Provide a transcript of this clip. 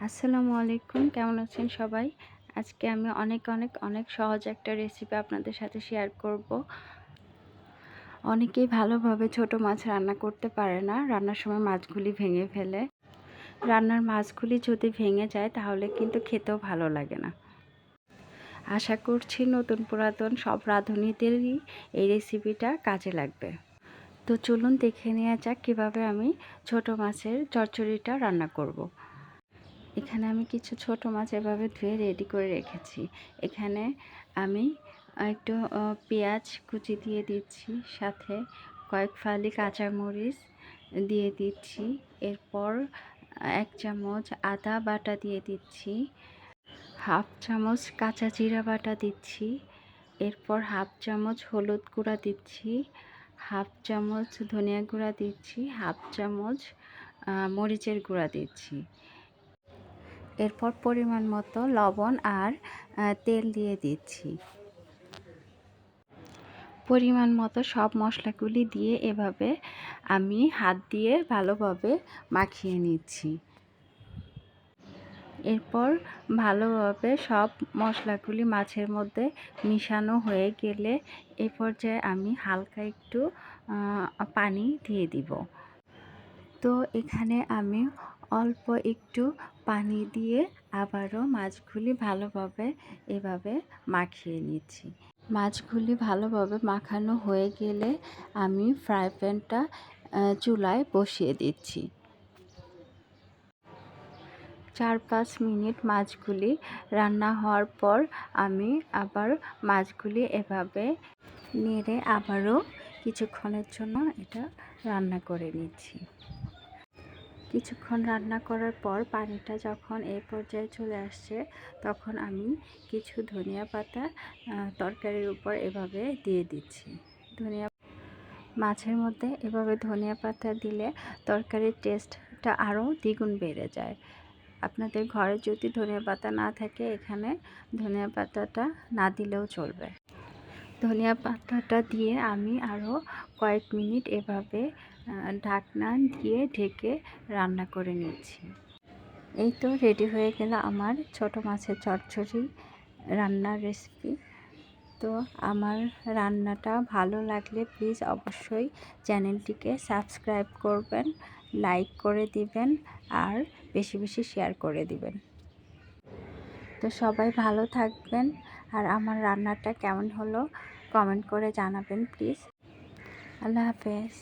আসসালামু আলাইকুম, কেমন আছেন সবাই? আজকে আমি অনেক অনেক অনেক সহজ একটা রেসিপি আপনাদের সাথে শেয়ার করব। অনেকেই ভালোভাবে ছোট মাছ রান্না করতে পারে না। রান্নার সময় মাছগুলি ভেঙে ফেলে। রান্নার মাছগুলি যদি ভেঙে যায়, তাহলে কিন্তু খেতেও ভালো লাগে না। আশা করছি নতুন পুরাতন সব রাঁধুনিদেরই এই রেসিপিটা কাজে লাগবে। তো চলুন দেখে নেওয়া যাক কীভাবে আমি ছোট মাছের চচ্চড়িটা রান্না করব। এখানে আমি কিছু ছোট মাছ এভাবে ধুয়ে রেডি করে রেখেছি। এখানে আমি একটু পেঁয়াজ কুচি দিয়ে দিচ্ছি, সাথে কয়েক ফালি কাঁচামরিচ দিয়ে দিচ্ছি, এরপর এক চামচ আদা বাটা দিয়ে দিচ্ছি, হাফ চামচ কাঁচা জিরা বাটা দিচ্ছি, এরপর হাফ চামচ হলুদ গুঁড়া দিচ্ছি, হাফ চামচ ধনিয়া গুঁড়া দিচ্ছি, হাফ চামচ মরিচের গুঁড়া দিচ্ছি। এরপর পরিমাণ মতো লবণ আর তেল দিয়ে দিচ্ছি। পরিমাণ মতো সব মশলাগুলি দিয়ে এভাবে আমি হাত দিয়ে ভালোভাবে মাখিয়ে নিচ্ছি। এরপর ভালোভাবে সব মশলাগুলি মাছের মধ্যে মিশানো হয়ে গেলে এ পর্যায়ে আমি হালকা একটু পানি দিয়ে দিব। তো এখানে আমি অল্প একটু পানি দিয়ে আবারও মাছগুলি ভালোভাবে এভাবে মাখিয়ে নিচ্ছি। মাছগুলি ভালোভাবে মাখানো হয়ে গেলে আমি ফ্রাই প্যানটা চুলায় বসিয়ে দিচ্ছি। চার পাঁচ মিনিট মাছগুলি রান্না হওয়ার পর আমি আবার মাছগুলি এভাবে নেড়ে আবারও কিছুক্ষণের জন্য এটা রান্না করে নিচ্ছি। কিছুক্ষণ রান্না করার পর পানিটা যখন এই পর্যায়ে চলে আসছে, তখন আমি কিছু ধনিয়া পাতা তরকারির উপর এভাবে দিয়ে দিচ্ছি। ধনিয়া মাছের মধ্যে এভাবে ধনিয়া পাতা দিলে তরকারির টেস্টটা আরও দ্বিগুণ বেড়ে যায়। আপনাদের ঘরে যদি ধনিয়া পাতা না থাকে, এখানে ধনিয়া পাতাটা না দিলেও চলবে। ধনিয়া পাতাটা দিয়ে আমি আরও কয়েক মিনিট এভাবে ঢাকনা দিয়ে ঢেকে রান্না করে নিচ্ছি। এই তো রেডি হয়ে গেল আমার ছোট মাছের চচ্চড়ি রান্নার রেসিপি তো আমার রান্নাটা ভালো লাগলে প্লিজ অবশ্যই চ্যানেলটিকে সাবস্ক্রাইব করবেন লাইক করে দিবেন আর বেশি বেশি শেয়ার করে দিবেন। তো সবাই ভালো থাকবেন। আর আমার রান্নাটা কেমন হলো কমেন্ট করে জানাবেন প্লিজ আল্লাহ হাফেজ।